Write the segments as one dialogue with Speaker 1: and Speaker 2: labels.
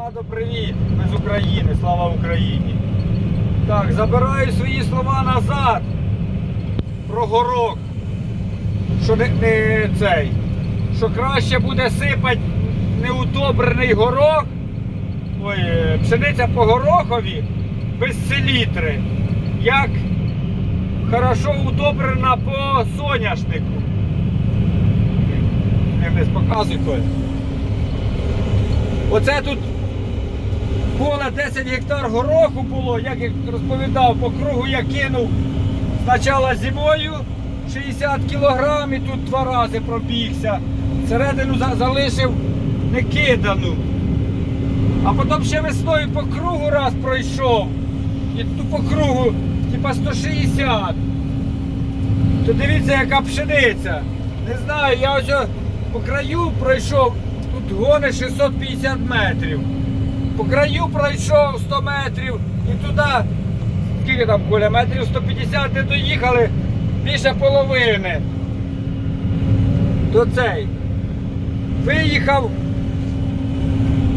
Speaker 1: Влада, привіт! Ми з України, слава Україні. Так, забираю свої слова назад про горох. Що не, не цей. Що краще буде сипати неудобрений горох. Ой, е, пшениця по горохові без селітри. Як хорошо удобрена по соняшнику. Не вниз показуй Коля. Оце тут поле 10 гектар гороху було, як я розповідав, по кругу я кинув спочатку зимою 60 кілограм і тут два рази пробігся. Середину залишив не кидану. А потім ще весною по кругу раз пройшов. І тут по кругу, типа 160. То дивіться, яка пшениця. Не знаю, я ось по краю пройшов, тут гони 650 метрів. По краю пройшов 100 метрів і туди, скільки там Коля, метрів 150 не доїхали, більше половини. То цей. Виїхав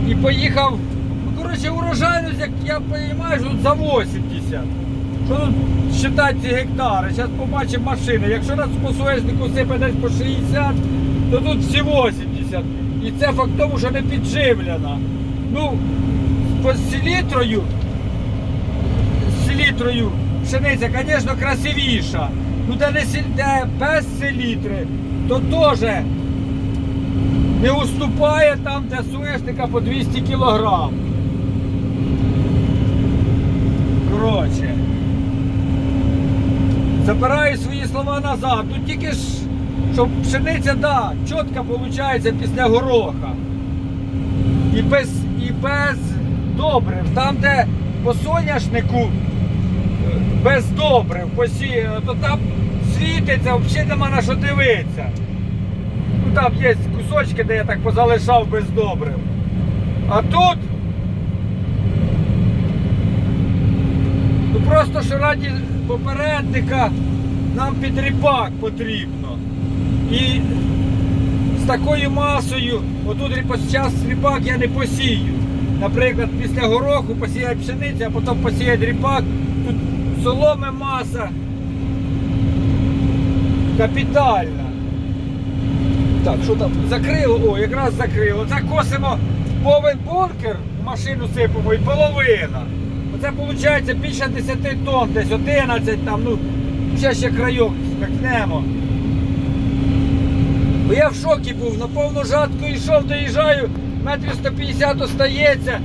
Speaker 1: і поїхав. Ну, коротше, урожайність, як я розумію, тут за 80. Що тут считати ці гектари? Зараз побачимо машини. Якщо нас по соєшнику сипе десь по 60, то тут всі 80. І це факт тому, що не підживлена. Ну, по селітрою, з селітрою пшениця, звісно, красивіша. Ну, де, не, де без селітри, то теж не уступає там, де соєшника по 200 кілограм. Коротше. Забираю свої слова назад. Тут тільки ж, щоб пшениця, да, чітко виходить після гороха. І без, і без добрив. Там, де по соняшнику е, без добрив посіяно, то там світиться, взагалі нема на що дивитися. Ну там є кусочки, де я так позалишав без добрив. А тут ну просто що раді попередника нам під ріпак потрібно. І з такою масою, отут зараз ріпак я не посію. Наприклад, після гороху посіяють пшеницю, а потім посіяють ріпак. Тут соломи маса капітальна. Так, що там? Закрило, о, якраз закрило. Це косимо повен бункер, машину сипемо і половина. Оце виходить більше 10 тонн, десь 11 там, ну, ще ще крайок спекнемо. Бо я в шокі був, на повну жатку йшов, доїжджаю, метрів 150 остається.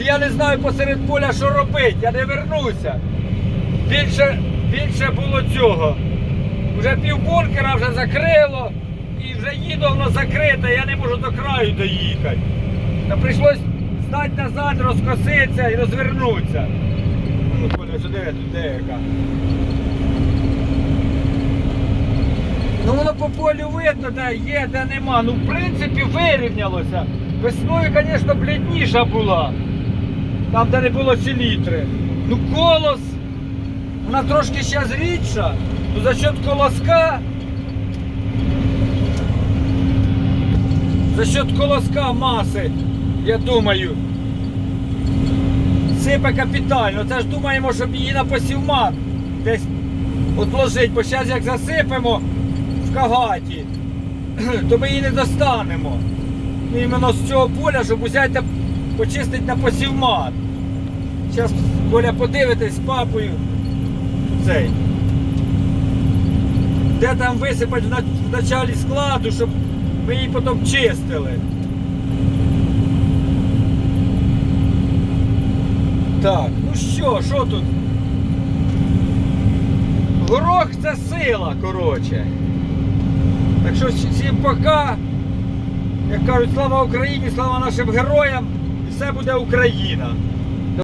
Speaker 1: І я не знаю посеред поля, що робити, я не вернуся. Більше, більше було цього. Вже пів бункера вже закрило, і вже їду воно закрите, я не можу до краю доїхати. Та прийшлось стати назад, розкоситися і розвернутися. Ну, Коля, що де тут де яка? Ну воно по полю видно, де є, де нема. Ну, в принципі, вирівнялося. Весною, звісно, блідніша була. Там, де не було селітри. Ну, колос, вона трошки ще рідша, ну за счет колоска. За счет колоска маси, я думаю. Сипе капітально. Це ж думаємо, щоб її на посівмат десь отложити, бо зараз як засипемо в кагаті, то ми її не достанемо. Іменно з цього поля, щоб взяти та почистити на посівмат. Зараз Коля подивитись з папою цей. Де там висипати в началі складу, щоб ми її потім чистили. Так, ну що, що тут? Горох це сила, коротше. Так що всім пока. Як кажуть, слава Україні, слава нашим героям, і все буде Україна.